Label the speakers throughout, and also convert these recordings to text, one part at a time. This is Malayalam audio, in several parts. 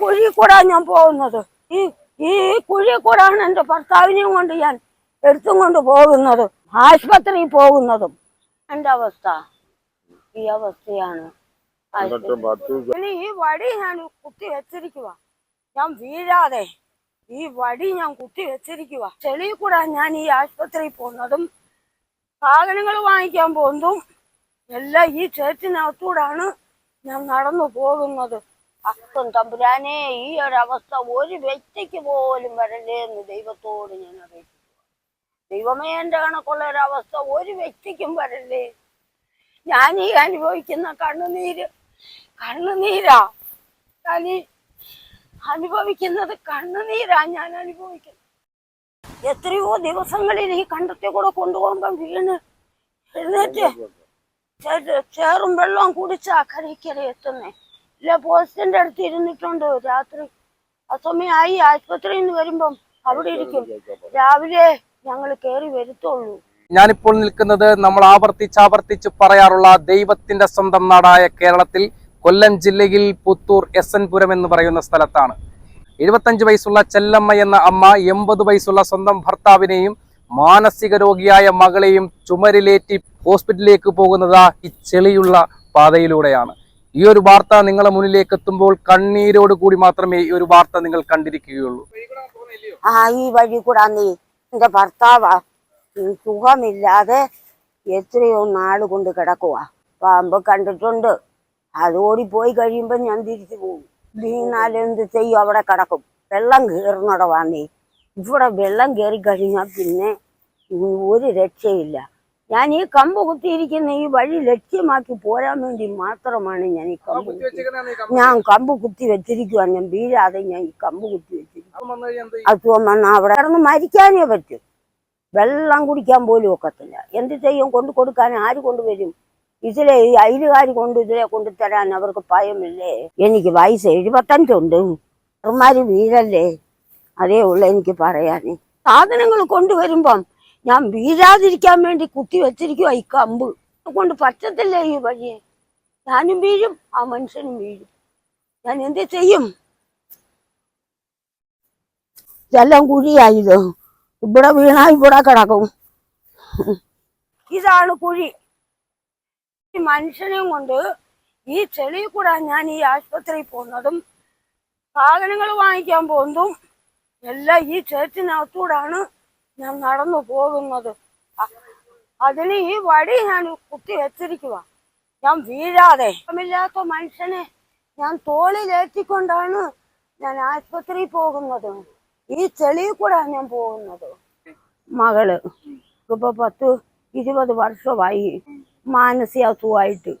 Speaker 1: കുഴി കൂടാൻ ഞാൻ പോകുന്നത്. ഈ ഈ കുഴി കൂടാണ് എന്റെ ഭർത്താവിനെയും കൊണ്ട് ഞാൻ എടുത്തും കൊണ്ട് പോകുന്നത് ആശുപത്രിയിൽ പോകുന്നതും എന്റെ അവസ്ഥ. ഈ അവസ്ഥയാണ്. ഇനി ഈ വടി ഞാൻ കുത്തി വെച്ചിരിക്കുക ഞാൻ വീഴാതെ ഈ വടി ഞാൻ കുത്തി വെച്ചിരിക്കുക ചെളി കൂടാൻ ഞാൻ ഈ ആശുപത്രിയിൽ പോകുന്നതും സാധനങ്ങൾ വാങ്ങിക്കാൻ പോകുന്നതും എല്ലാം ഈ ചേച്ചിനകത്തൂടാണ് ഞാൻ നടന്നു പോകുന്നത്. അപ്പൻ തമ്പുരാനെ ഈ ഒരവസ്ഥ ഒരു വ്യക്തിക്ക് പോലും വരല്ലേ എന്ന് ദൈവത്തോട് ഞാൻ അറിയിച്ചു ദൈവമേ എന്റെ കണക്കുള്ള ഒരവസ്ഥ ഒരു വ്യക്തിക്കും വരല്ലേ? ഞാൻ ഈ അനുഭവിക്കുന്ന കണ്ണുനീര് കണ്ണുനീരാ. ഞാൻ ഈ അനുഭവിക്കുന്നത് കണ്ണുനീരാ ഞാൻ അനുഭവിക്കുന്നത്. എത്രയോ ദിവസങ്ങളിൽ ഈ കണ്ടത്തെ കൂടെ കൊണ്ടുപോകുമ്പം വീണ് എഴുന്നേറ്റ് ചേറും വെള്ളവും കുടിച്ചാ കരയ്ക്കര എത്തുന്നേ പോസ്റ്റിന്റെ അടുത്ത് ഇരുന്നിട്ടുണ്ട്. രാത്രി അസമയായി ആശുപത്രിയിൽ നിന്ന് വരുമ്പം അവിടെ ഇരിക്കും. രാവിലെ ഞങ്ങൾ കയറി വരുത്തുള്ളൂ.
Speaker 2: ഞാനിപ്പോൾ നിൽക്കുന്നത് നമ്മൾ ആവർത്തിച്ച് ആവർത്തിച്ച് പറയാറുള്ള ദൈവത്തിന്റെ സ്വന്തം നാടായ കേരളത്തിൽ കൊല്ലം ജില്ലയിൽ പുത്തൂർ എസ് എന്ന് പറയുന്ന സ്ഥലത്താണ്. എഴുപത്തഞ്ച് വയസ്സുള്ള ചെല്ലമ്മ എന്ന അമ്മ എൺപത് വയസ്സുള്ള സ്വന്തം ഭർത്താവിനെയും മാനസിക രോഗിയായ മകളെയും ചുമരിലേറ്റി ഹോസ്പിറ്റലിലേക്ക് പോകുന്നത് ഈ ചെളിയുള്ള പാതയിലൂടെയാണ്. ഈ ഒരു വാർത്ത നിങ്ങളെ മുന്നിലേക്ക് എത്തുമ്പോൾ കണ്ണീരോട് കൂടി മാത്രമേ ഈ ഒരു വാർത്ത നിങ്ങൾ കണ്ടിരിക്കുകയുള്ളൂ.
Speaker 1: ആ ഈ വഴി കൂടാ നീ. എന്റെ ഭർത്താവാ. സുഖമില്ലാതെ എത്രയോ നാട് കൊണ്ട് കിടക്കുക പാമ്പ് കണ്ടിട്ടുണ്ട്. അത് പോയി കഴിയുമ്പോ ഞാൻ തിരിച്ചു പോകും. വീണാൽ എന്ത് ചെയ്യും? അവിടെ കിടക്കും. വെള്ളം കയറുന്നടവാ നീ. ഇവിടെ വെള്ളം കയറി കഴിഞ്ഞാൽ പിന്നെ ഒരു രക്ഷയില്ല. ഞാൻ ഈ കമ്പ് കുത്തിയിരിക്കുന്ന ഈ വഴി ലക്ഷ്യമാക്കി പോരാൻ വേണ്ടി മാത്രമാണ് ഞാൻ ഈ കമ്പ് ഞാൻ കമ്പ് കുത്തി വെച്ചിരിക്കുവാൻ ഞാൻ വീഴാതെ ഞാൻ ഈ കമ്പ് കുത്തി വെച്ചിരിക്കും അസുഖം വന്നാൽ അവിടെ കിടന്ന് മരിക്കാനേ പറ്റും. വെള്ളം കുടിക്കാൻ പോലും ഒക്കത്തില്ല. എന്ത് ചെയ്യും? കൊണ്ട് കൊടുക്കാൻ ആര് കൊണ്ടുവരും ഇതിലെ ഈ അയിലുകാർ കൊണ്ട് ഇതിലെ കൊണ്ട് തരാൻ അവർക്ക് ഭയമില്ലേ? എനിക്ക് വയസ്സ് എഴുപത്തഞ്ചുണ്ട്. ചെറുമാര് വീഴല്ലേ? അതേ ഉള്ളു എനിക്ക് പറയാനേ. സാധനങ്ങൾ കൊണ്ടുവരുമ്പം ഞാൻ വീഴാതിരിക്കാൻ വേണ്ടി കുത്തി വെച്ചിരിക്കുവാ ഈ കമ്പ്. കൊണ്ട് പറ്റത്തില്ല ഈ വഴിയെ. ഞാനും വീഴും ആ മനുഷ്യനും വീഴും. ഞാൻ എന്ത് ചെയ്യും? ഇതെല്ലാം കുഴിയായത്. ഇവിടെ വീണാ ഇവിടെ കിടക്കും. ഇതാണ് കുഴി. ഈ മനുഷ്യനെയും കൊണ്ട് ഈ ചെളിയിൽ കൂടെ ഞാൻ ഈ ആശുപത്രിയിൽ പോകുന്നതും സാധനങ്ങൾ വാങ്ങിക്കാൻ പോകുന്നതും എല്ലാം ഈ ചേച്ചിനകത്തൂടാണ്. ഞാൻ നടന്നു പോകുന്നത്. അതിന് ഈ വടി ഞാൻ കുത്തി വെച്ചിരിക്കുക ഞാൻ വീഴാതെ. ഇല്ലാത്ത മനുഷ്യനെ ഞാൻ തോളിലേറ്റിക്കൊണ്ടാണ് ഞാൻ ആശുപത്രിയിൽ പോകുന്നത്. ഈ ചെളിയിൽ കൂടെ ഞാൻ പോകുന്നത്. മകൾ ഇപ്പൊ പത്ത് ഇരുപത് വർഷമായി മാനസിക അസുഖമായിട്ട്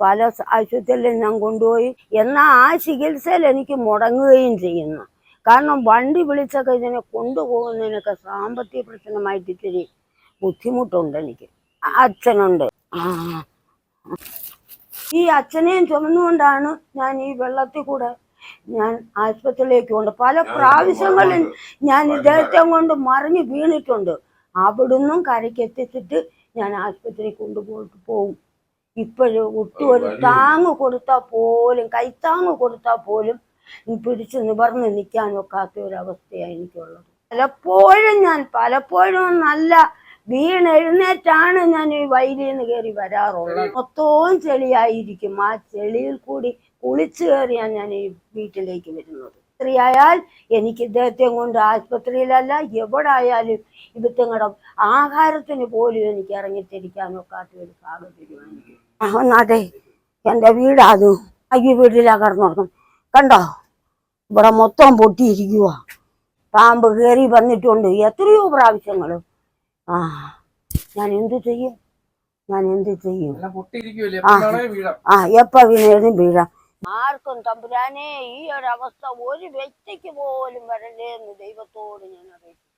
Speaker 1: പല ആശുപത്രിയിൽ ഞാൻ കൊണ്ടുപോയി. എന്നാൽ ആ ചികിത്സയിൽ എനിക്ക് മുടങ്ങുകയും ചെയ്യുന്നു. കാരണം വണ്ടി വിളിച്ചൊക്കെ ഇതിനെ കൊണ്ടുപോകുന്നതിനൊക്കെ സാമ്പത്തിക പ്രശ്നമായിട്ട് ഇത്തിരി ബുദ്ധിമുട്ടുണ്ട് എനിക്ക്. അച്ഛനുണ്ട്. ഈ അച്ഛനെയും ചുമന്നുകൊണ്ടാണ് ഞാൻ ഈ വെള്ളത്തിൽ കൂടെ ഞാൻ ആശുപത്രിയിലേക്ക് കൊണ്ട് പല പ്രാവശ്യങ്ങളിൽ ഞാൻ ഇദ്ദേഹത്തെ കൊണ്ട് മറിഞ്ഞു വീണിട്ടുണ്ട്. അവിടുന്നും കരയ്ക്ക് എത്തിച്ചിട്ട് ഞാൻ ആശുപത്രി കൊണ്ടുപോയിട്ട് പോകും ഇപ്പോഴും ഒട്ടും ഒരു താങ്ങ് കൊടുത്താൽ പോലും കൈത്താങ്ങ് കൊടുത്താൽ പോലും പിടിച്ച് നിവർന്ന് നിൽക്കാൻ ഒക്കാത്ത ഒരവസ്ഥയാണ് എനിക്കുള്ളത്. പലപ്പോഴും ഞാൻ പലപ്പോഴും നല്ല വീണെഴുന്നേറ്റാണ് ഞാൻ ഈ വയലിൽ നിന്ന് കയറി വരാറുള്ളത്. മൊത്തവും ചെളിയായിരിക്കും. ആ ചെളിയിൽ കൂടി കുളിച്ചു കയറിയാണ് ഞാൻ ഈ വീട്ടിലേക്ക് വരുന്നത്. ആയാൽ എനിക്ക് ഇദ്ദേഹത്തെ കൊണ്ട് ആശുപത്രിയിലല്ല എവിടെ ആയാലും ഇവിത്തങ്ങളുടെ ആഹാരത്തിന് പോലും എനിക്ക് ഇറങ്ങിത്തിരിക്കാൻ ഒക്കാത്ത ഒരു സാഹചര്യമാണ്. അതെ എന്റെ വീടാതും അയ്യോ വീട്ടിലാ കടന്നു കണ്ടോ? ഇവിടെ മൊത്തം പൊട്ടിയിരിക്കുക പാമ്പ് കയറി വന്നിട്ടുണ്ട്. എത്രയോ പ്രാവശ്യങ്ങൾ ആ ഞാൻ എന്ത് ചെയ്യും? ഞാൻ എന്ത് ചെയ്യും? ആ. എപ്പ വീണേലും വീഴാം? ആർക്കും തമ്പുരാനെ ഈ ഒരു അവസ്ഥ ഒരു വ്യക്തിക്ക് പോലും വരല്ലേ എന്ന് ദൈവത്തോട് ഞാൻ അറിയിച്ചു